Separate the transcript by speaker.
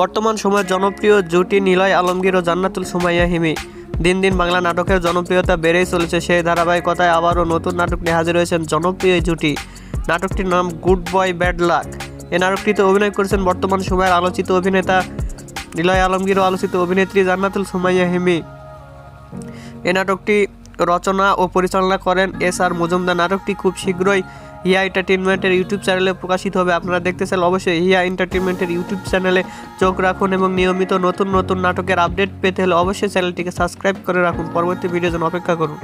Speaker 1: বর্তমান সময়ের জনপ্রিয় জুটি নিলয় আলমগীর ও জান্নাতুল সুমাইয়া হিমি। দিন দিন বাংলা নাটকের জনপ্রিয়তা বেড়েই চলেছে। সেই ধারাবাহিকতায় আবারও নতুন নাটক নিয়ে হাজির হয়েছেন জনপ্রিয় এই জুটি। নাটকটির নাম গুড বয়, ব্যাড লাক। এ নাটকটিতে অভিনয় করেছেন বর্তমান সময়ের আলোচিত অভিনেতা নিলয় আলমগীর ও আলোচিত অভিনেত্রী জান্নাতুল সুমাইয়া হিমি। এই নাটকটি রচনা ও পরিচালনা করেন এস আর মজুমদার। নাটকটি খুব শীঘ্রই হিয়া এন্টারটেনমেন্টের ইউটিউব চ্যানেলে প্রকাশিত হবে। আপনারা দেখতে চাইলে অবশ্যই হিয়া এন্টারটেনমেন্টের ইউটিউব চ্যানেলে চোখ রাখুন এবং নিয়মিত নতুন নতুন নাটকের আপডেট পেতে হলে অবশ্যই চ্যানেলটিকে সাবস্ক্রাইব করে রাখুন। পরবর্তী ভিডিও জন্য অপেক্ষা করুন।